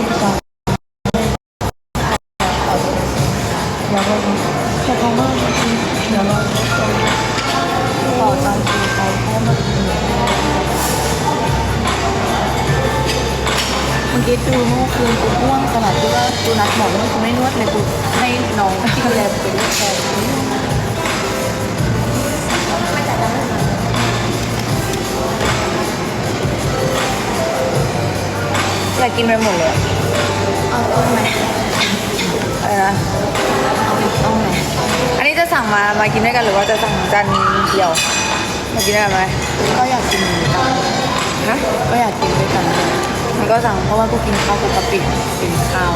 จะเดี๋ ยากกินไปหมดเลยอะเอาต้นไหมอะไรนะเอาไหมอันนี้จะสั่งมา มากินด้วยกันหรือว่าจะสั่งจานเดียว มากินด้วยกันไหมก็อยากกินเหมือนกันฮะก็อยากกินด้วยกัน มันก็สั่งเพราะว่ากูกินข้าวกูกะปิกินข้าว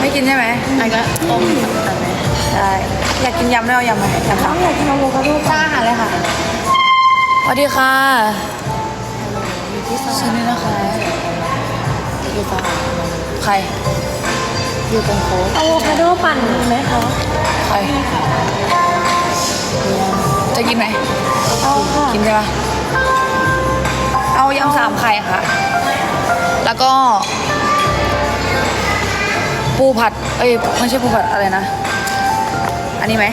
ไม่กินใช่ไหมไอ้ก็ต้มอันไหมได้อยากกินยำได้เอายำไหมยำอ้าสั่วงอยากกินอะโวคาโดสร้างอาหารเลยค่ะสวัสดีค่ะอยู่ที่สชื่อนี้นะคะ อยู่ตรงใคร อยู่ตรงโค้งอะโวคาโดปั่นมีไหมคะใครจะกินไหม เอาค่ะกินใช่ปะเอายำสามไข่ค่ะ แล้วก็ ปูผัด เอ้ยไม่ใช่ปูผัดอะไรนะ อันนี้ไหม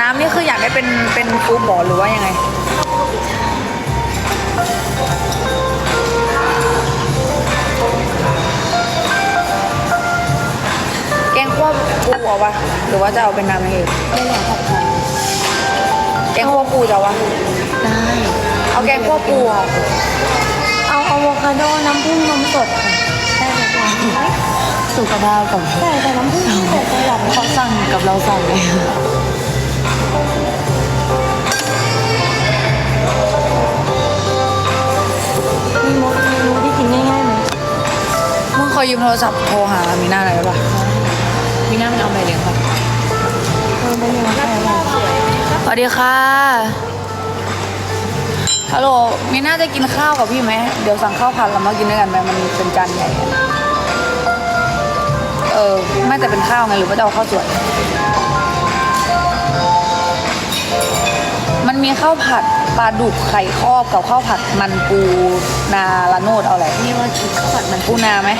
น้ำนี่คืออยากได้เป็นเป็นฟูบ่อหรือว่ายังไง งคั่วปูเอาปะหรือว่าจะเอาเป็นน้ำอย่างอื่นไม่อยากผัดไทยแกงคั่วปูจะเอาวะได้เอาแกงคั่วปูอะเอาอะโวคาโดน้ำผึ้งนมสดค่ะใช่ค่ะสุขภาพก่อนใช่แต่น้ำผึ้งนมสดจะหลับเขาสั่งกับเราสั่งเลยมีมดเมนูที่กินง่ายๆไหมมึงขอยืมโทรศัพท์โทรหามีหน้าหน่อยได้ปะ มีน้ามันเอาไปเลี้ยงค่ะเออไม่เลี้ยงใช่ไหมสวัสดีค่ะฮัลโหลมีน่าจะกินข้าวกับพี่ไหมเดี๋ยวสั่งข้าวผัดแล้วมากินด้วยกันไหมมันเป็นจานใหญ่อะเออไม่แต่เป็นข้าวไงหรือว่าจะเอาข้าวสวยมันมีข้าวผัดปลาดุกไข่ครอบกับข้าวผัดมันปูนาละโนดเอาอะไรนี่ว่าคิดข้าวผัดมันปูนาไหม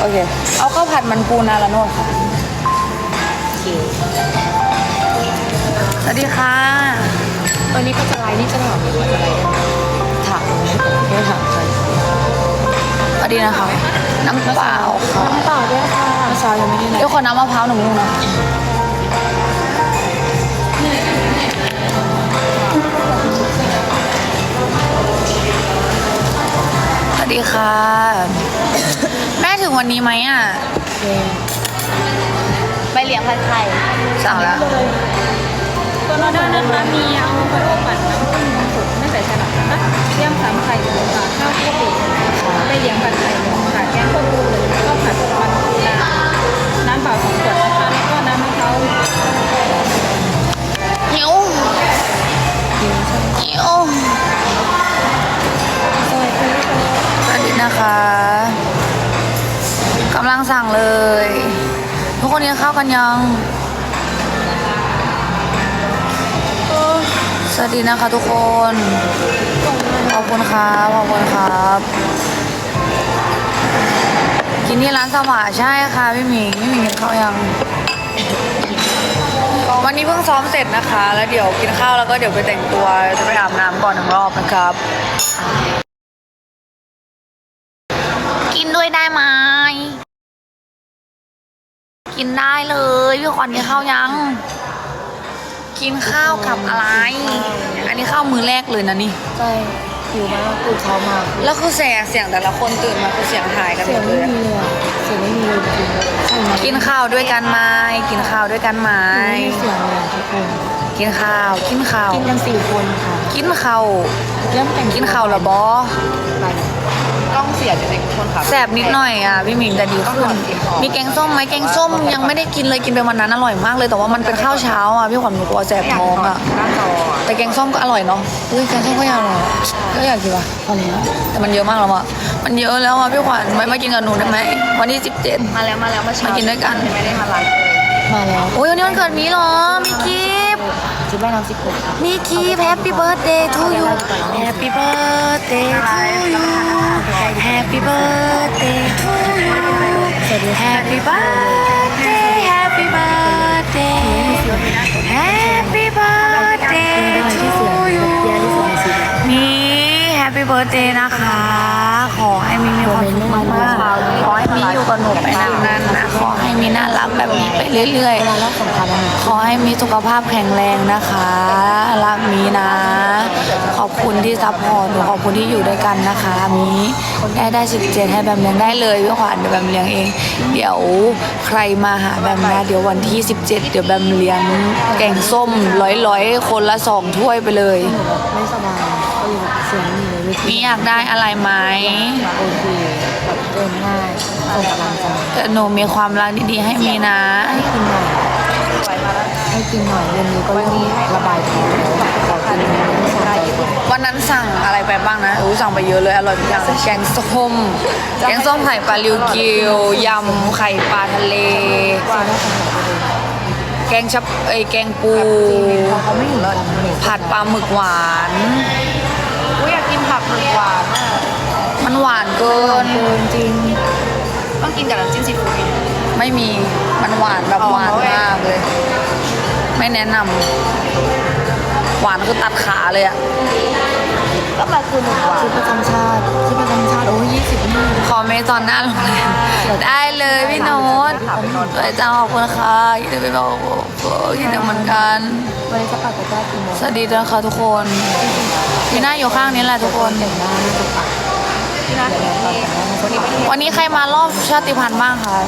โอเค เอาข้าวผัดมันปูนาละโนดค่ะโอเคสวัสดีค่ะตอนนี้ก็จะไลน์นี่จะถามหรือว่าจะไลน์ถามไม่ได้ถามใครสวัสดีนะคะ น้ำเปล่าค่ะน้ำเปล่าด้วยค่ะเมื่อเช้ายังไม่ได้ไลเดี๋ยวน์ขอน้ำมะพร้าวหนึ่งลูกนะ ดีค่ะแม่ถึงวันนี้ไหมอะ ไปเลี้ยงผัดไทยสั่งแล้ว ตัวออเดอร์นะคะ มีอะโวคาโดปั่นน้ำผึ้งนมสดไม่ใส่สลัดนะคะเยี่ยมสามไข่หนึ่งค่ะข้าวคั่วปูไปเลี้ยงผัดไข่าวกันยัง สวัสดีนะคะทุกคน ขอบคุณครับ ขอบคุณครับ กินที่ร้านสว่าใช่ค่ะพี่หมิงพี่หมิงกินข้าวยัง วันนี้เพิ่งซ้อมเสร็จนะคะ แล้วเดี๋ยวกินข้าวแล้วก็เดี๋ยวไปแต่งตัว จะไปอาบน้ำก่อนหนึ่งรอบนะครับ กินด้วยได้ไหม กินได้เลยพี่ขวัญกินข้าวยัง กินข้าวกับอะไร อันนี้ข้าวมือแรกเลยนะนี่ ใช่หิวมากตื่นเช้ามาแล้วคือเสียงเสียงแต่ละคนตื่นมาคือเสียงหายกันหเสีมยงดเลไม่ยอะมีเลยอะเสียงไม่มีเลยจริงๆใช่ไหมกินข้าวด้วยกันไหมกินข้าวด้วยกันไหมไม่มีเสียงเลยอะทุกคนกินข้าว กินข้าว กินกันสี่คนค่ะกินข้าว เริ่มแต่งกินข้าวและบอ ไป กล้องเสียจะเป็นคนขับแสบนิดหน่อยอะพี่หมิงแต่ดีขึ้นมีแกงส้มไหมแกงส้มยังไม่ได้กินเลยกินไปวันนั้นอร่อยมากเลยแต่ว่ามันเป็นข้าวเช้าอะพี่ขวัญหนูกลัวแสบท้องอะหน้าจออะแต่แกงส้มก็อร่อยเนาะเฮ้ยแกงส้มก็ยังอร่อยก็อยากกินว่ะพอแล้วแต่มันเยอะมากแล้วอะมันเยอะแล้วอะพี่ขวัญไม่มากินกับหนูได้ไหมวันที่สิบเจ็ดมาแล้วมาแล้วเมื่อเช้ามากินด้วยกันไม่ได้มาไลฟ์เลยมาแล้วโอ้ยวันนี้วันเกิดมีเหรอมีกิ ฟต์จิบบ้านน้ำสิบหกค่ะมีกิฟต์ Happy birthday to you Happy birthday to you Happy birthday to you Happy birthday Happy birthday Happy birthday เบิร์ดเดย์นะคะ ขอให้มีมีความสุขมากๆขอให้มีอยู่กับหนูไปนานๆนะ ขอให้มีน่ารักแบบนี้ไปเรื่อยๆ ขอให้มีสุขภาพแข็งแรงนะคะ รักมีนะ ขอบคุณที่ซัพพอร์ตหนูขอบคุณที่อยู่ด้วยกันนะคะมีได้ได้สิบเจ็ดให้แบมเลี้ยงได้เลยพี่ขวัญเดี๋ยวแบมเลี้ยงเอง เดี๋ยวใครมาหาแบมนะเดี๋ยววันที่ 17 เดี๋ยวแบมเลี้ยงแกงส้มร้อยๆ คนละสองถ้วยไปเลย ไม่สบาย สียมีวิธีมีอยากได้อะไรไหมโอเคแบบเดินง่ายส่งกำลังใจแต่หนูมีความรักดีๆให้มีนะ ให้กินหน่อยให้กินหน่อยเย็นนี้ก็เริ่มระบายท้องแล้วขอกินไม่สบายวันนั้นสั่งอะไรไปบ้างนะอู้สั่งไปเยอะเลยอร่อยทุกอย่างแกงส้มแกงส้มไข่ปลาลิวกิวยำไข่ปลาทะเล แกงชับเอ้แกงปูผัดปลาหมึกหวาน อยากกินผักหมึกหวานมันหวานเกินเดิน จริง ต้องกินกับน้ำจิ้มซีฟู้ดไม่มีมันหวานแบบหวานมากเลย ไม่แนะนำหวานคือตัดขาเลยอะก็มาคือหมึกหวานชุดประจำชาติชุดประจำชาติโอ้ยยี่สิบนี่ขอเมย์ตอนหน้าโรงแรม ได้เลยพี่โน้ตสวยจังขอบคุณค่ะยินดีไปบอกยินดีเหมือนกันวันนี้จะปัดตะกร้ากี่โมงสวัสดีนะคะทุกคนพี่หน้าอยู่ข้างนี้แหละทุกคนแต่งหน้าไม่ถูกปัดที่นะวันนี้วันนี้วันนี้ใครมารอบชาติพันธุ์บ้างคะ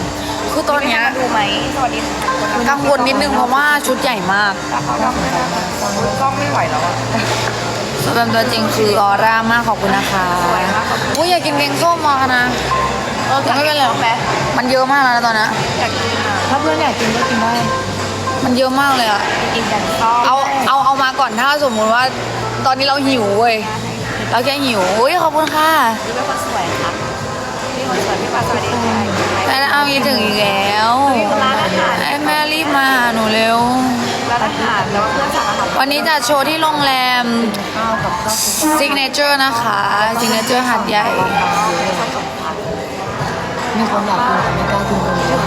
คือตอนเนี้ยดูไหมสวัสดีกังวลนิดนึงเพราะว่าชุดใหญ่มากกล้องไม่ไหวแล้วอะสำหรับตัวจริงคือออร่ามากขอบคุณนะคะสวยมากขอบคุณอุ้ยอยากกินแกงส้มมาค่ะ นะแต่ไม่เป็นไรหรอกมันเยอะมากแล้วนะตอนนี้อยากกินอะถ้าเพื่อนอยากกินก็กินได้มันเยอะมากเลยอะกินแกงส้มเอาเอาเอามาก่อนถ้าสมมุติว่า ตอนนี้เราหิวเว้ยเราแค่หิวอุ้ยขอบคุณค่ะดูเป็นคนสวยครับพี่คนสวยพี่ปาสวัสดีค่ะแม่เอาอีกถึงอีกแล้วร้านอาหารไอ้แม่รีบมาหาหนูเร็วร้านอาหารแล้วเพื่อนสั่งอาหารวันนี้จะโชว์ที่โรงแรมข้าวกับข้าวคลุกซิกเนเจอร์นะคะซิกเนเจอร์หัดใหญ่ มีคนอยากกินแต่ไม่กล้ากินคนเดียว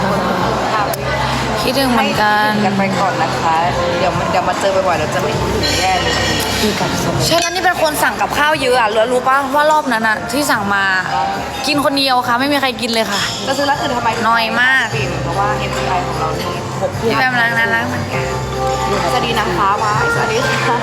คิดถึงเหมือนกันกันไปก่อนนะคะ เดี๋ยวมันเดี๋ยวมาเจอบ่อยๆเดี๋ยวจะไม่ถึงแย่เลยคือกับสมใช่แล้วนี่เป็นคนสั่งกับข้าวเยอะอะรู้รู้ป่ะว่ารอบนั้นอะที่สั่งมากินคนเดียวค่ะ ไม่มีใครกินเลยค่ะ จะซื้อร้านอื่นทำไมน้อยมากปิ่นเพราะว่า MPI ของเรานี่หกพี่แบมรักน่ารักเหมือนกันสวัสดีนะคะว้ายสวัสดีค่ะ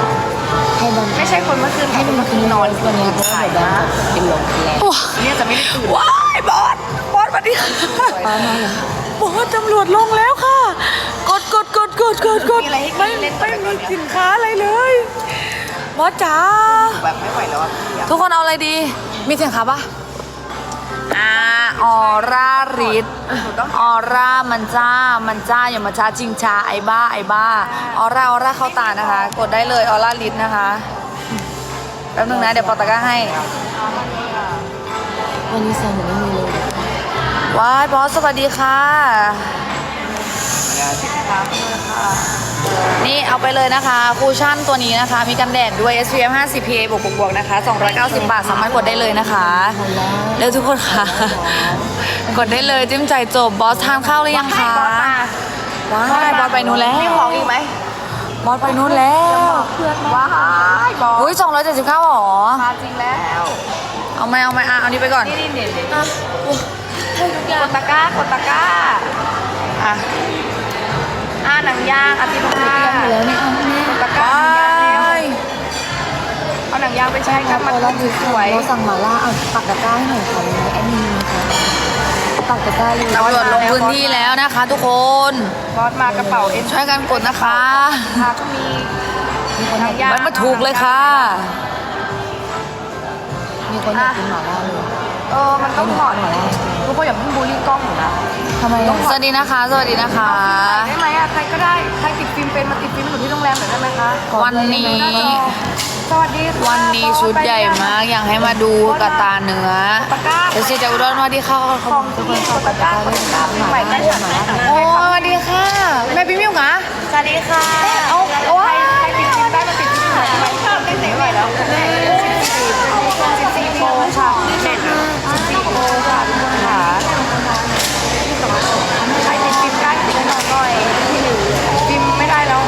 ให้บันไม่ใช่คนเมื่อคืนให้บันคืนนอนวันนี้เพราะว่าเดี๋ยวบันจะเป็นลมแล้วว้าเนี่ยจะไม่ได้ตื่นว้ายบอสบอ สสวัสดีค่ะป้ามาเลยบอสตำรวจลงแล้วค่ะ กดกดกดกดกดกดมีอะไรให้ไม่กินเล่นไม่ไปก่มีอนเนี่ยสินค้าอะไรเลยบอสจ๋าแบบไม่ไหวแล้วอะพี่อะทุกคนเอาอะไรดี มีสินค้าปะอ่าออร่าริดออร่ามันจ้า มันจ้าอย่ามาช้าจริงชาไอ้บ้าไอ้บ้า ออร่าออร่าเข้าตานะคะ กดได้เลยออร่าริดนะคะแป๊บนึงนะเดี๋ยวปอตะกร้าให้วันนี้แซนหนูไม่มีเลย ว้ายบอสสวัสดีค่ะ นี่เอาไปเลยนะคะ คูชั่นตัวนี้นะคะ มีกันแดดด้วย SPF 50 PA บวกบวกบวกนะคะ 290 บาท สามารถกดได้เลยนะคะเร็วทุกคนค่ะ กดได้เลยจิ้มใจจบบอสทานข้าวหรือยังคะว้ายบอสไปนู้นแล้วมีของอีกไหมบอสไปนู้นแล้วว้ายบออุ้ย279หรอมาจริงแล้ว เอาไหมเอาไหมอะเอานี้ไปก่อนนี่นี่เด็ด เด็ดกดตะกร้ากดตะกร้า อะอ่าหนังยางอาทิตย์หน้าอยู่แล้วนี่เอาแม่กดตะกร้าว้ายเอาหนังยางไปใช้คกัรับบมันเราถือสวยเราสั่งหมาล่าเอาปักตะกร้าให้หน่อยค่ะวันนี้แอดมินค่ะปักตะกร้าเลยตำรวจลงพื้นที่แล้วนะคะ ทุกคนบอสมากระเป๋าเอ็นช่วยกันกดนะคะค่ะก็มีมีคนอยากยางมันมาถูกเลยค่ะ มีคนอยากกินหมาล่าเลยเออมันต้องเหมาะหน่อย ทุกคนอย่าเพิ่งบูลลี่กล้องหนูนะทำไมอะสวัสดีนะคะ สวัสดีนะคะ ได้ไหมอะใครก็ได้ใครติดฟิล์มเป็นมาติดฟิล์มให้หนูที่โรงแรมหน่อยได้ไหมคะวันนี้ สวัสดีค่ะวันนี้ชุดใหญ่มาก อยากให้มาดูกระตาเนื้อตะกร้าเดี๋ยวซีจะอุดรว่าที่เข้าของทุกคนกดตะกร้ากดตะกร้าปีใหม่ใกล้ฉันแล้วโอ้สวัสดีค่ะ แม่พี่มิวกะสวัสดีค่ะเอาเอาว่าใครติดฟิล์มได้มาติดฟิล์มหน่อยได้ไหมชอบเต้นไหนไหวแล้วสิบสี่สิบสี่โมงค่ะ แต่ว่าใช้มได้ฟิล์มน้อยฟิล์มไม่ได้แล้ว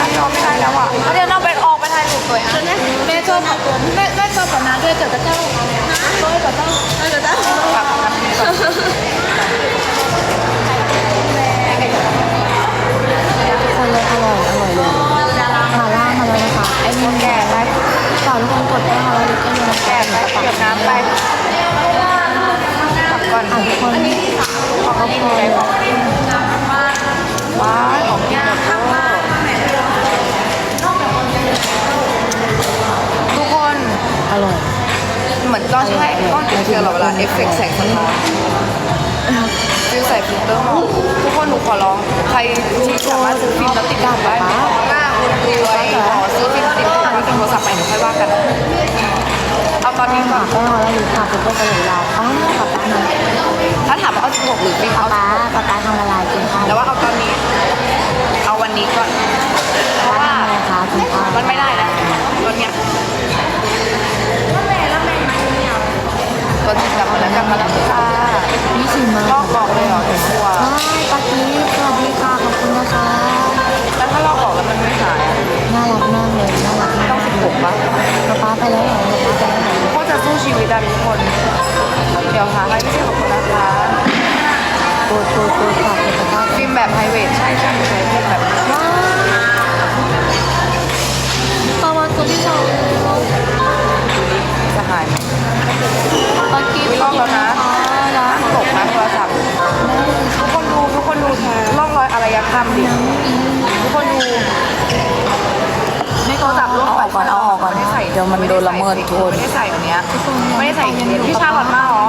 ถ้าจไม่ได้แล้วอะเขาจะต้องไปออกไปถ่ายรูตัวเองแม่ช่แม่ชบน้นด้วยเะเจ้าเจ้าเจ้าเลยอเลยาล่าาแล้วเก็บน้ำไป อนอะทุกคนขอเขาพอเลยว้าวของกินหมดทุกคนอร่อยเหมือนกล้องใช่กล้องติดเชื้อหรอเวลาเอฟเฟกต์แสงสะท้อนฟิลใส่ฟิลเตอร์มาทุกคนหนูขอร้องใครที่สามารถซื้อฟิล์มแล้วติดได้ไหมมาคุณรวยขอซื้อฟิล์มติดแล้วติดโทรศัพท์ไปหนูค่อยว่ากัน เอาตอนนี้ก่อนแป้งมาแล้วลิกค่ะคุณก็จะเหลือเราป้าป๊าป๊ามาถ้าถามว่าเอา16หรือฟิล์มป๊าเอาป๊าป๊าป๊าทำละลายกินข้าวแล้วว่าเอาตอนนี้ เอาวันนี้ก่อนเพราะว่าทำอะไรคะกินข้าวมันไม่ได้แล้วตอนเนี้ยตัวจริงกลับมาแล้วกลับมาแล้วค่ะนี่ชิมมาลอกบอกเลยเหรอหนูกลัวใช่ปากี้สวัสดีค่ะ สู้ชีวิตอะทุกคน เดี๋ยวหาอะไรไม่ใช่ขอบคุณนะคะโกดโกดโกดฝากกดตะกร้าฟิล์มแบบไพรเวทใช่ใช่ใช่ฟิล์มแบบว้าวประมาณตัวที่สองจะหายไหมปากี้ไม่ลอกแล้วนะรักตกนะโทรศัพท์ทุกคนดูทุกคนดูร่องรอยอารยธรรมดิทุกคนดู ไม่โทรศัพท์ร่วงเอาออกก่อนเอาออกก่อนไม่ได้ใส่เดี๋ยวมันโดนละเมิดโทนไม่ได้ใส่อันเนี้ยไม่ได้ใส่อันเนี้ยพี่ชาลอตมาเหรอ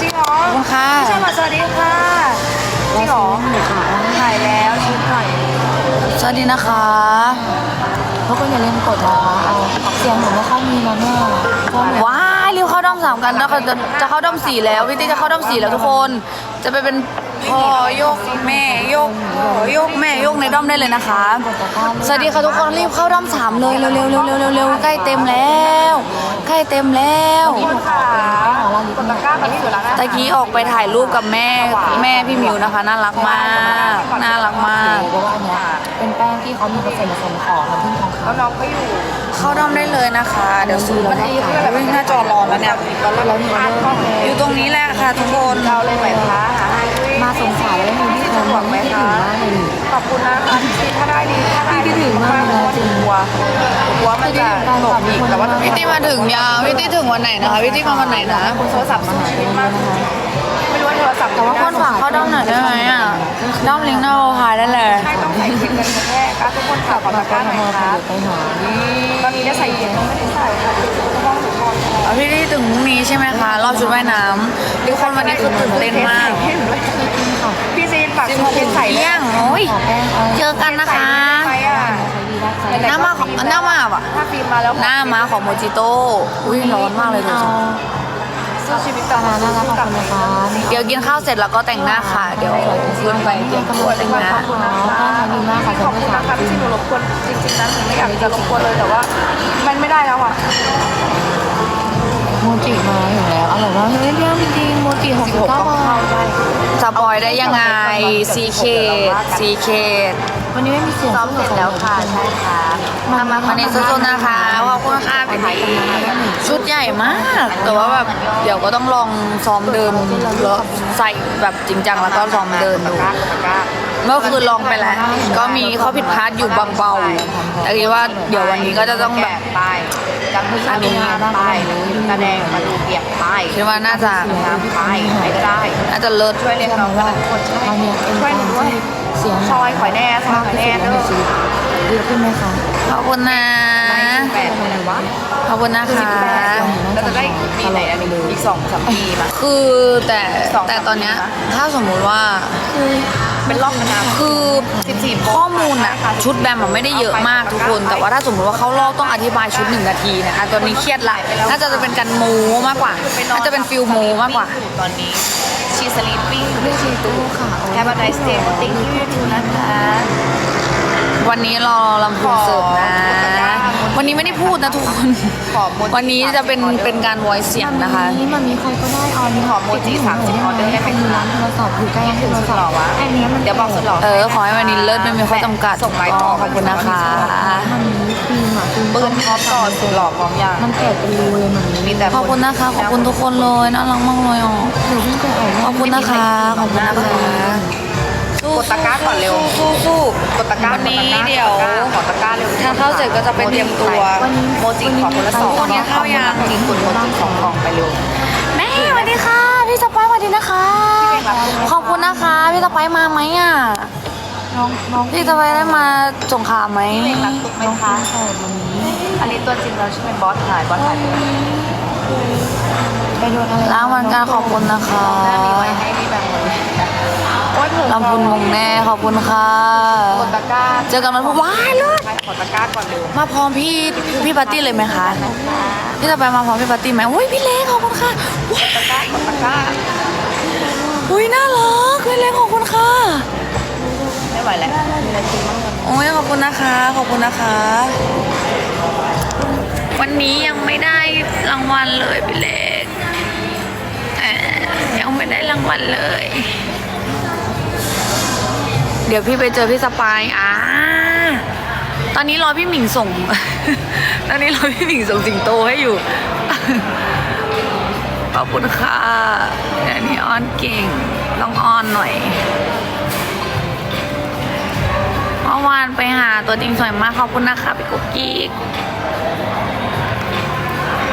จริงเหรอขอบคุณค่ะพี่ชาลอตสวัสดีค่ะจริงเหรอถ่ายแล้วชุดถ่ายสวัสดีนะคะทุกคนอย่าลืมกดนะคะเอาเสียงหนูไม่ค่อยมีนะแม่เพราะว้ายริวเข้าด้อมสามกันแล้วจะจะเข้าด้อมสี่แล้วพี่ตี้จะเข้าด้อมสี่แล้วทุกคน จะไปเป็น พ่อยกแม่ยกพ่อยกแม่ยกในด้อมได้เลยนะคะ สวัสดีค่ะทุกคนรีบเข้าด้อมสามเลยเร็วๆเร็วๆเร็วๆเร็วๆใกล้เต็มแล้วใกล้เต็มแล้วค่ะกดตะกร้ากับพี่สุรัตน์ตะกี้ออกไปถ่ายรูปกับแม่แม่พี่มิวนะคะ น่ารักมากน่ารักมากเพราะว่าอันเนี้ยเป็นแป้งที่เขามีผสมผสมของน้ำผึ้งทองคำแล้วน้องก็อยู่เข้าด้อมได้เลยนะคะ เดี๋ยวซื้อมาให้อุ๊ยหน้าจอร้อนแล้วเนี่ยแล้วมีออเดอร์อยู่ตรงนี้แหละค่ะทุกคนเราเลยไหมคะหาให้ด้วย มาสงสารแล้วมีที่คนมองไม่คิดถึงมากเลยขอบคุณนะคะที่ถ้าได้ดีถ้าได้คิดถึงมากเลยจริงกลัวกลัวมันจะตกอีกแต่ว่าพี่ตี้มาถึงยังพี่ตี้ถึงวันไหนนะคะพี่ตี้มาวันไหนนะโทรศัพท์สู้ชีวิตมากไม่รู้ว่าโทรศัพท์แต่ว่าคนฝากเข้าด้อมหน่อยได้ไหมอะด้อมลิงก์หน้าโปรไฟล์ได้เลยใช่ต้องใส่เข็มกันแทกค่ทุกคนฝากขอตะก้าหน่อยครับไปหาตอนนี้ได้ใส่เข็มไม่ได้ใส่ค่ะต้องถูกต้องเอาพี่ตี้ถึงพรุ่งนี้ใช่ไหมคะรอบชุดว่ายน้ำทุกคนวันนี้คือตื่นเต้นมากากชุดเข็มใส่เที่ยงโอ้ยขอแป้งเอาเจอกันนะคะใครอะใช้ดีได้ใช้หน้ามาของหน้ามาอะถ้าฟิล์มมาแล้วหน้ามาของโมจิโต้อุ้ยร้อนมากเลยทุกเอาคนสู้ชีวิตตาต่อน่ารักขอบคุณนะคะเดี๋ยวกินข้าวเสร็จแล้วก็แต่งหน้าค่ะ เดี๋ยวขึ้นไปเตรียมตัวแต่งหน้าขอบคุณนะคะดีมากค่ะขอบคุณนะคะที่หนูรบกวนจริงๆนะหนูไม่อยากจะรบกวนเลยแต่ว่า มันไม่ได้แล้วอะ โมจิมาถึงแล้วอร่อยมากเฮ้ยพี่อ้ำจริงๆโมจิหกสิบเก้าบาทสปอยได้ยังไงซีเคดซีเคดวันนี้ไม่มีเสียงซ้อมเสร็จแล้วค่ะใช่ค่ะมามาวันนี้สู้ๆนะคะขอบคุณค่ะพี่ตีชุดใหญ่มาก แต่ว่าแบบเดี๋ยวก็ต้องลองซ้อมเดินแล้วใส่แบบจริงจังแล้วก็ซ้อมเดินดูเมื่อคืนลองไปแล้วก็มีข้อผิดพลาดอยู่เบาๆแต่คิดว่าเดี๋ยววันนี้ก็จะต้องแบบป้าย จำที่อันนี้ป้ายกระแดงมาดูเปียกป้ายคิดว่าน่าจะน้ำป้ายไหนก็ได้ น่าจะเลิศช่วยเรียนน้องกันคนช่วยอันเนี้ยเป็นช่วยหนูด้วยเสียงซอยข่อยแน่ซอยข่อยแน่เด้อดีขึ้นไหมคะขอบคุณนะแปดอะไรวะขอบคุณนะคะเราจะได้ปีไหนอันนี้อีกสองสามปีป่ะคือแต่แต่ตอนเนี้ยถ้าสมมุติว่า เป็นรอบนะคือ14ข้อมูลอะชุดแบมอะไม่ได้เยอะมากทุกคน แต่ว่าถ้าสมมติว่าเข้ารอบต้องอธิบายชุดหนึ่งนาทีเนี่ยอะตอนนี้เครียดละน่าจะเป็นการโมมากกว่าน่าจะเป็นฟิลโมมากกว่าตอนนี้ชีสลีปปิ้งเรื่องชีตู้ค่ะแฮปปี้ไนส์เดย์ติ้งที่ดูนะคะวันนี้รอลำพูนเสิร์ฟนะ วันนี้ไม่ได้พูดนะทุกคน ขอโมจิวันนี้จะเป็นเป็นการ voice เสียงนะคะนี้มันมีใครก็ได้ออนขอโมจิ30ออเดอร์ให้เป็นมีร้านโทรศัพท์อยู่ใกล้ร้านโทรศัพหรอท์วะอันเนี้ยมันเดี๋ยวบอกสุดหรอเออ ขอให้วันนี้เลิศไม่มีข้อจำกัดส่งไลน์ต่อขอบคุณนะคะ มันมีฟิล์มอะฟิล์มปืนพร้อมต่อสุดหล่อพร้อมยางมันแตกเป็นรูเลยมันมีแต่ขอบคุณนะคะ ขอบคุณทุกคนเลย น่ารักมากเลยอะหนูเพิ่งเคยออกขอบคุณนะคะ ขอบคุณนะคะ กดตะกร้าก่อนเร็ว สู้สู้กดตะกร้าวันนี้กตะกร้าเดี๋ยวขอตะกร้าเร็วทานข้าวเสร็จก็จะไปเตรียมตัว โมจิขอคนละสองวันนี้ข้าวยัง จริงกดโมจิสองกล่องไปเร็ว แม่สวัสดีค่ะ พี่สไปซ์สวัสดีนะคะขอบคุณนะคะ พี่สไปซ์มาไหมอะ น้องน้องพี่สไปซ์ได้มาสงขลาไหมเพลงรักตุกไหมคะใช่วันนี้อันนี้ตัวจริงเราใช่ไหมบอสถ่ายบอสถ่ายไปโดนอะไรล้างวันการขอบคุณนะคะ หน้านี้ไว้ให้พี่แบงค์หมดเลยโอ๊ยผม ลำพุนมงแน่ขอบคุณค่ะ กดตะกร้าเจอกันวันพุธว้ายเลยใช่ขอตะกร้าก่อนเร็วมาพร้อมพี่พี่ปาร์ตี้เลยไหมคะพี่จะไปมาพร้อมพี่ปาร์ตี้ไหมอุ้ยพี่เล็กขอบคุณค่ะว้ายตะกร้ากดตะกร้าอุ้ยน่ารักพี่เล็กขอบคุณค่ะไม่ไหวแล้วมีอะไรกินบ้างกันโอ้ยขอบคุณนะคะ ขอบคุณนะคะ วันนี้ยังไม่ได้รางวัลเลยพี่เล็กเอ่อยังไม่ได้รางวัลเลย เดี๋ยวพี่ไปเจอพี่สปายอ่าตอนนี้รอพี่หมิงส่ง ตอนนี้รอพี่หมิงส่งสิงโตให้อยู่ ขอบคุณค่ะอันนี้อ้อนเก่ง ต้องอ้อนหน่อย เมื่อวานไปหาตัวจริงสวยมาก ขอบคุณนะคะพี่กุ๊กกิ๊ก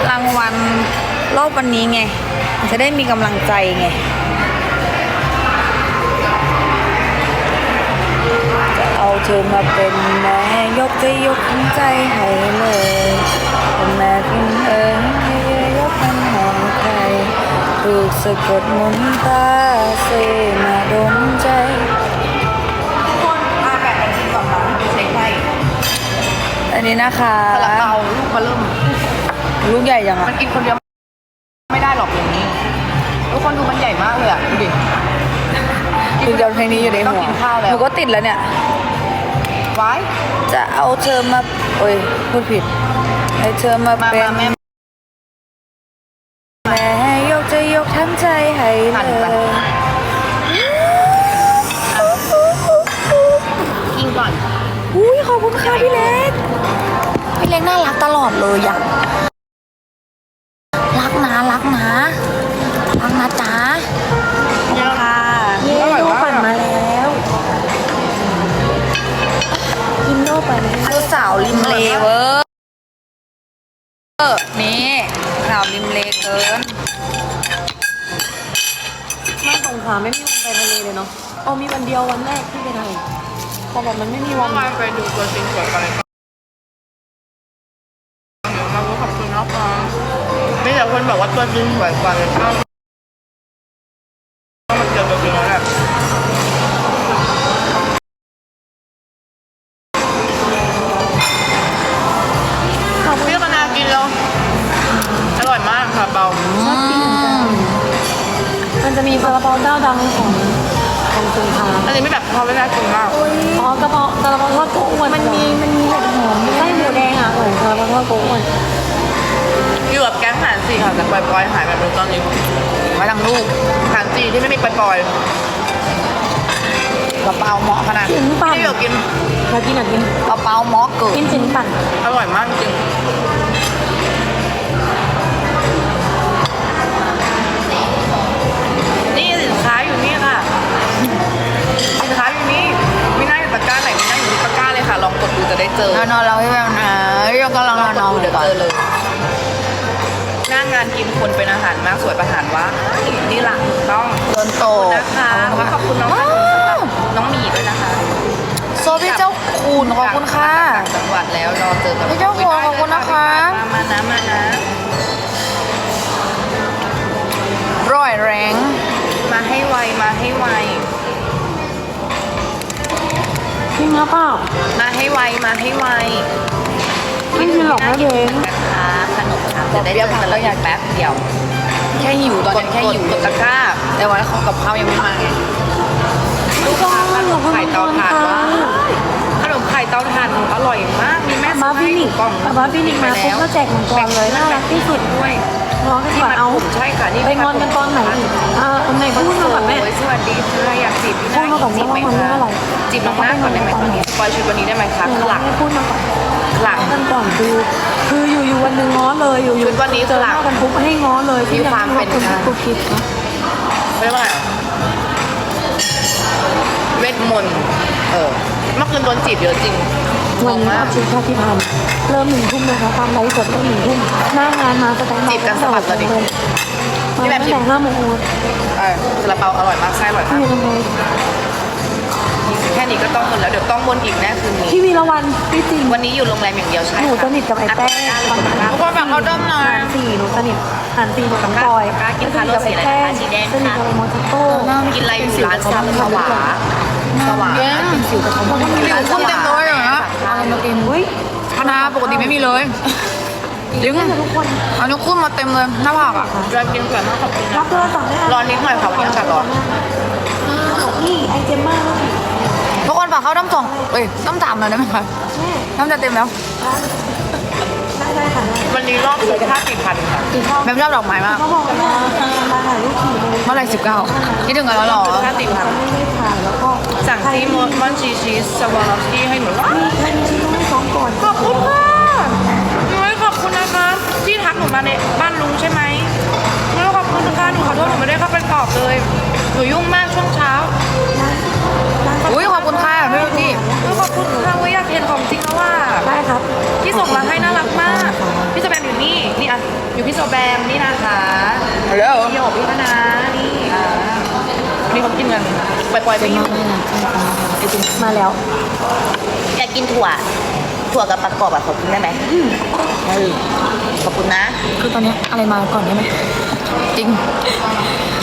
รางวัลรอบวันนี้ไง จะได้มีกำลังใจไง เอาเธอมาเป็นแม่ยกจะยกทั้งใจให้เลยเป็นแม่คุณเอ๋ยไม่ยกมันให้ใครถูกสะกดมนต์ตาเสมาดนใจทุกคนมาแบ่งกันกินก่อนนะเช็คให้อันนี้นะคะซาลาเปาลูกมาเริ่ม ลูกใหญ่ยังมัอะนกินคนเดียวไม่ได้หรอกอย่างนี้ ทุกคนดูมันใหญ่มากเลยอะ ดูดิคือเดียวเพลงนี้อยู่ในต้องหัวกินข้าวแล้ว หนูก็ติดแล้วเนี่ย ไว้จะเอาเธอมาโอ้ยพูดผิดให้เธอมามาเป็นมาแม่ แม่ยกจะยกทั้งใจให้หั่นเลไปยกินก่อน อุ้ยขอบคุณค่ะพี่เล็ก พี่เล็กน่ารักตลอดเลยอะรักนะรักนะรักนะจ๊ะ ปั่นคือสาวริมเลเวอร์นี่สาวริมเลเกินมาสงขลาไม่มีวันไปทะเลเลยเนาะเอามีวันเดียววันแรกที่ไปทะเลพอแบบมันไม่มีวันมาไปดูตัวจริงสวยกันเลยมาขอบคุณนะคะมีแต่คนบอกว่าตัวจริงสวยกว่าเลยก็มาเจอตัวจริงแล้ว มันจะมีซาลาเปาเจ้าดังของของสงขลาอันนี้ไม่แบบพอไม่ได้กินมากอ๋อกระเพาะซาลาเปาทอดโกอ้วนมันมีมันมีเห็ดหอมไส้หมูแดงอะของซาลาเปาทอดโกอ้วนอยู่กับแก๊งหานสี่ค่ะแต่ปล่อยๆหายไปเป็นตอนนี้ไว้ทางลูกหานสี่ที่ไม่มีปล่อยกระเป๋าเหมาะขนาดจิ้นๆปั่นที่อยู่กินอยากกินอยากกินกระเป๋าเหมาะเกินกินจิ้นปั่นอร่อยมากจริง สินค้าอยู่นี่มีหน้าอยู่ตะกร้าไหนมีหน้าอยู่ที่ตะกร้าเลยค่ะ ลองกดดูจะได้เจอ นอนนอนเราพี่แววนะพี่แววกำลังนอนนอนเดี๋ยวก่อนเจอเลยหน้างานกินคนเป็นอาหารมากสวยประหารว่านี่หลังต้องโดนโตนะคะแล้วขอบคุณน้องขนมสำหรับน้องหมีด้วยนะคะโซพี่เจ้าคุณขอบคุณค่ะต่างจังหวัดแล้วรอเจอกันพี่เจ้าหัวขอบคุณนะคะมามานะมานะร่อยแรง จริงหรือเปล่ามาให้ไวมาให้ไวไม่กินหรอกนะเด็กนะคะขนมค่ะจะได้เจอกันแล้วอยากแป๊บเดียว แค่หิวตอนนี้แค่หิวกดตะกร้า แต่ว่าของกับข้าวยังไม่มาไงลูกค้าขนมไข่เตาถ่านว่าขนมไข่เตาถ่านอร่อยมากมีแม่มาฟินิกมาฟินิกมาปุ๊บก็แจกมังกรเลยน่ารักที่สุดด้วย ร้องกันก่อนเอาใช่ค่ะนี่ไปงอนกันตอนไหนอีกอ่าอันไหนพูดมาก่อนแม่ โอ้ยสวัสดีค่ะอยากจีบพี่พูนาดมาก่อนจีบไหมว่ามันคะเท่าไหร่จีบน้องหน้าก่อนได้ไหมตอนนี้สปอยชุดวันนี้ได้ไหมคะขลังไม่พูดมาก่อนขลัง กันก่อนคือคืออยู่อยู่วันหนึ่งง้อเลยอยู่อยู่ชุดวันนี้เจอหน้าหลังกันปุ๊บให้ง้อเลยมีความเป็นที่ยังกุ๊กกิ๊กนะเขาเรียกว่าอะไรเวทมนต์เออเมื่อคืนโดนจีบเยอะจริงงวันงนี้มากอัพชุดชาติพันธ์เริ่มหนึ่งทุ่มนะคะตามไลฟ์สดเริ่มหนึ่งทุ่มหน้างานมาสแตนบายจีบกันสะบัดเลยดิมาพี่แบตั้บงจีบแต่ห้าโมงเออซาลาเปาอร่อยมากไส้อร่อยพี่มากทำไมแค่นี้ก็ต้องบนแล้วเดี๋ยวต้องบนอีกแน่คืนนี้พี่วีระวันพี่จริงวันนี้อยู่โรงแรมอย่างเดียวใช่หนูค่ะสนิทกับไอ้แป้งทุกคนฝากเขาด้อมหน่อยหารสี่หนูสนิทหารสี่หนูกับปอยกล้ากินทาโร่สีอะไรคะสีแดงสนิทค่ะกับไอ้โมจิโต้กินอะไรอยู่ร้านซาลาหวา สวาเป็นสิวกับเขาไม่มีมีคนเต็มเลยเหรออะไรมาเต็มอุ้ยคณะปกติไม่มีเลยจริงทุกคนอันนี้ขึ้นมาเต็มเลยหน้าผากอะเรากินสวยมากขอบคุณรันะบโทรศัพท์ได้ร้อนนิดหน่อยค่ะวันนี้อากาศร้อนนี่ไอเจมมาแล้วสิทุกคนฝากเข้าด้อมสองเอ้ยด้อมสามหน่อยได้ไหมคะด้อมจะเต็มแล้ว ได้ได้ค่ะได้วันนี้รอบสุดค่าสี่พันค่ะตีข้าวแบบชอบดอกไม้มากเขาบอกว่ามาถ่ายรูปขี่เลยเมื่อไหร่สิบเก้าคิดถึงกันแล้วเหรอค่าสี่พันไม่ได้ถ่ายแล้วก็สั่งที่มอนมอนชีชีสสวอลที่ให้หนูว่ามีใครมีชิ้นต้องให้ซ้อมก่อนขอบคุณค่ะนุ้ยขอบคุณนะคะที่ทักหนูมาในบ้านลุงใช่ไหมนุ้ยขอบคุณนะคะหนูขอโทษหนูไม่ได้เข้าไปตอบเลย หนูยุ่งมากช่วงเช้า อุ้ยขอบคุณค่ะพี่ลูกที่นุ้ยขอบคุณค่ะเว้ยอยากเห็นของจริงแล้วว่าได้ครับที่ส่งมาให้น่ารักมาก พี่โซแบมอยู่นี่ นี่อะ อยู่พี่โซแบมนี่นะคะฮัลโหลพี่โยบพี่คณะนี่อ่าวันนี้เขากินกันปล่อยๆไปอยู่มาแล้ว อยากกินถั่ว ถั่วกับประกอบอะขอกินได้ไหมขอบคุณนะ คือตอนนี้อะไรมาก่อนได้ไหม จริง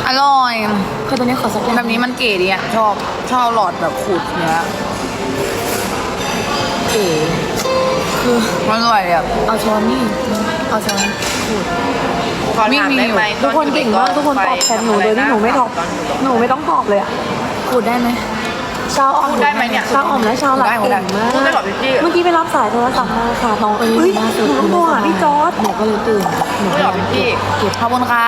อร่อย คือตอนนี้ขอสักอย่างแบบนี้มันเก๋ดีอะ ชอบ ชอบหลอดแบบขูดเนื้อเก๋คือมันอร่อยอะ เอาช้อนนี่ เอาช้อนขอถามได้ไหมทุกคนเก่งมากทุกคนตอบแทนหนูโดยที่หนูไม่ตอบหนูไม่ต้องตอบเลยอะขูดได้ไหม ชาวอ่อมพูดได้ไหมเนี่ยชาวอ่อมและชาวหลักได้หมดเก่ได้งมากพูดได้เหรอพี่จี้ เมื่อกี้ไปรับสายโทรศัพท์มาค่ะน้องเอ้ยหนูต้องโทรหาพี่จอร์ดหนูก็เลยตื่นพูดได้เหรอพี่จี้ขอบคุณค่ะ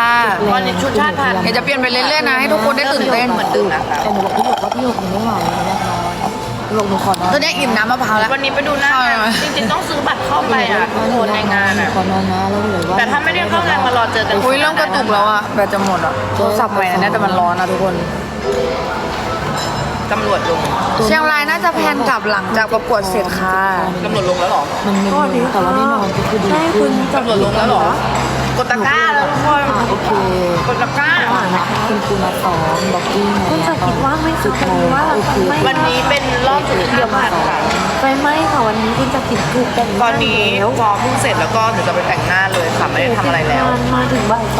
วันนี้ชุดชาติพันธุ์ เดี๋ยวจะเปลี่ยนไปเรื่อยๆนะให้ทุกคนได้ตื่นเต้นเหมือนเดิมนะคะแต่หนูบอกพี่หยกว่าพี่หยกหนูไม่ไหวแล้วหนูบอกหนูขอนอนตอนนี้อิ่มน้ำมะพร้าวแล้ว วันนี้ไปดูหน้างานจริงๆต้องซื้อบัตรเข้าไปอะทุกคนในงานอะ ขอนอนนะแล้วเหลือว่าแต่ถ้าไม่ได้เข้างานมารอเจอกันอุ้ยเริ่มกระตุกแล้วอะแบตจะหมดอะโทรศัพท์ใหม่นะเนี่ยแต่มันร้อนนะทุกคน ตำรวจลงเชียงรายน่าจะแพลนกลับหลังจากประกวดเสร็จค่ะตำรวจลงแล้วเหรอ มันไม่รู้แต่ว่าได้นอนก็คือดีขึ้นตำรวจลงแล้วเหรอกดตะกร้าแล้วทุกคนโอเคกดตะกร้าอ่านะคะคุณครูมาสอนบอกกิ้งคุณจะคิดว่าไม่สุดเลยว่าโอเควันนี้เป็นรอบสุดท้ายผ่านค่ะไฟไหม้ค่ะวันนี้คุณจะคิดถูกแต่งตอนนี้วอร์มเพิ่งเสร็จแล้วก็เดี๋ยวจะไปแต่งหน้าเลยค่ะไม่ได้ทำอะไรแล้วมาถึงบ่ายสาม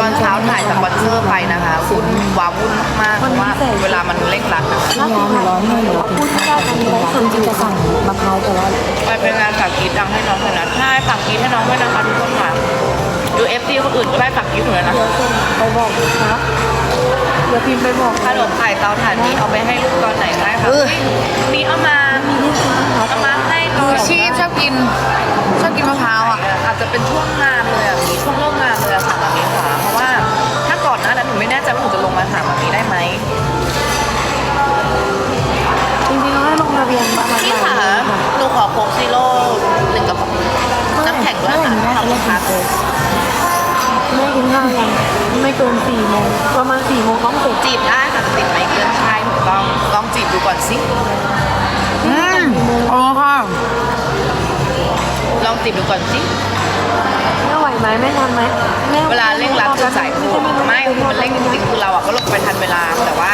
ตอนเช้าถ่ายสปอนเซอร์ไปนะคะวุ่นว้าวุ่นมากๆเพราะว่าเวลามันเร่งรัดนะคะถ้าร้อนร้อนไม่หรอพูดไม่ได้ตอนนี้ไลฟ์สดจริงจะสั่งมะพร้าวแต่ว่าไปเป็นงานฝากกีดดังให้น้องเลยนะใช่ฝากกีดให้น้องด้วยนะคะทุกคนค่ะดูเอฟซีคนอื่นก็ได้ฝากกีดเหมือนกันนะเดี๋ยวส่งไปบอกครับเดี๋ยวพิมพ์ไปบอกขนมไข่เตาถ่านนี้เอาไปให้ลูกตอนไหนได้คะเออมีเอามามีที่ซื้อครับเอามาให้ตอนชีพชอบกิน ชอบกินมะพร้าวอะอาจจะเป็นช่วงงาน มาถามแบบนี้ได้ไหมจริงๆเราให้ลงทะเบียนประมาณพี่ขาหนูขอโค้กซีโร่หนึ่งกระป๋องน้ำแข็งด้วยค่ะขอบคุณค่ะแม่กินข้าวยังไม่เกินสี่โมงประมาณสี่โมงต้องเสร็จจีบได้ค่ะติดไหมเกินชายถูกต้องลองจีบดูก่อนสิอืมอ๋อค่ะลองจีบดูก่อนสิแม่ ไหวไหมแม่ทันไหมแม่เวลาเร่งรัดคือสายโค้งไม่มันเร่งจริงๆคือเราอะก็ลงไปทันเวลาแต่ว่า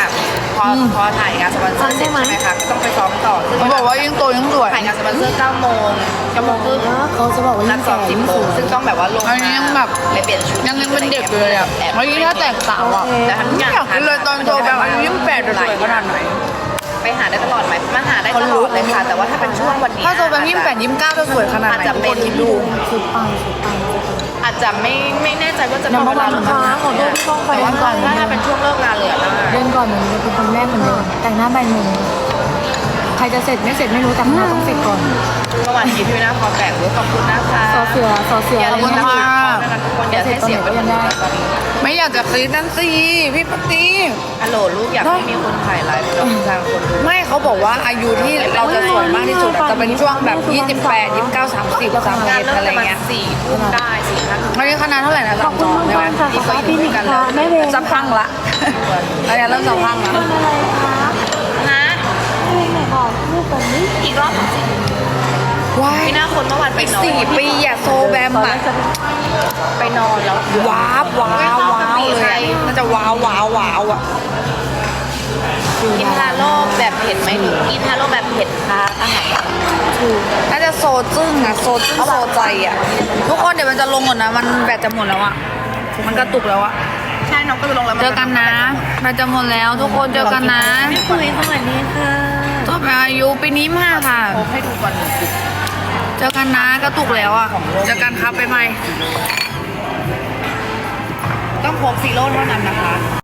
พอพอถ่ายงานสปอนเซอร์เสร็จใช่ไหมคะก็ต้องไปซ้อมต่อซึ่งเขาบอกว่ายิ่งโตยิ่งสวยถ่ายงานสปอนเซอร์9โมง9โมงครึ่งเขาจะบอกว่านัยิ่ดงซ้อแก่ม10ยิ่งโมสงวยซึ่งต้องแบบว่าลงอันนี้ยังแบบไปเปลี่ยนชุดยังยังเป็นเด็กอยู่เลยอะแอบเมื่อกี้ถ้าแตกสาวอะแต่ทั้งอย่างอยากกินเลยตอนโตแบบอายุยี่สิบแปดจะสวยขนาดไหนไปหาได้ตลอดไหมมาหาได้ตลอดเลยค่ะ แต่ว่าถ้าเป็นช่วงวันนี้ถ้าโตแบบยี่สิบแปดยี่สิบเก้าจะสวยขนาดไหนอาจจะทุกเป็คนนคิดดูสุดปังสุดปัง อาจจะไม่ไม่แน่ใจว่าจะยังเวลาประมาณลงมาค้างขอโทษที่ต้องไปแต่ว่าก่อนถ้าเป็นช่วงเลิกงานเลยอะได้เดินก่อนหนูจะเป็นคนแรกเหมือนเดิมแต่งหน้าใบหนึ่งใครจะเสร็จไม่เสร็จไม่รู้แต่เราต้องเสร็จก่อนเมื่อวานนี้พี่วินาขอแบ่งด้วยขอบคุณนะคะซอเสือซอเสืออย่าอะไรลืมเงี้นะยคะทุกคนอย่าให้เสียงไปยังได้ไม่อยากจะคิดนั่นสิพี่ปฏิฮัลโหลลูกอยากให้มีคนถ่ายไลฟ์เราทางคนดูไม่เขาบอกว่าอายุที่เราจะสวยมากที่สุดอะจะเป็นช่วงแบบ 28 29 30 งานเริ่ม31อะไรประมาณเงี้ยสี่ทุ่มได้สี่ห้าทุ่ม ไม่ได้คณะเท่าไหร่นะขอบคุณใช่ไหมมากค่ะขอบคุณพี่หนิงค่ะแม่เวรจะพังละอันนี้เริ่มจะพังละทำอะไรคะฮะแม่เวรไหนบอกลูกแบบนี้อีกรอบสิว้ายพี่นาคนเมื่อวานไปอีกนอนสี่ปีอะโซแบมอะไปนอนแล้วว้าวว้าวว้าวเลยอะมันจะว้าวว้าวว้าวอะ กินทาโร่แบบเผ็ดไหมหนูกินทาโร่แบบเผ็ดค่ะอาหารน่าจะโซจึ้งอะโซจึ้งโซใจอะทุกคนเดี๋ยวมันจะลงหมดนะ มันแบตจะหมดแล้วอะมันกระตุกแล้วอะใช่น้องก็ไปลงแล้วเจอกันนะแบตจะหมดแล้วทุกคนเจอกันนะคุยสวัสดีค่ะต่อไปอายุปีนี้มากค่ะผมให้ดูก่อนหนึ่งจุดเจอกันนะกระตุกแล้วอะเจอกันครับไปใหม่ต้องพกซีโร่เท่านั้นนะคะ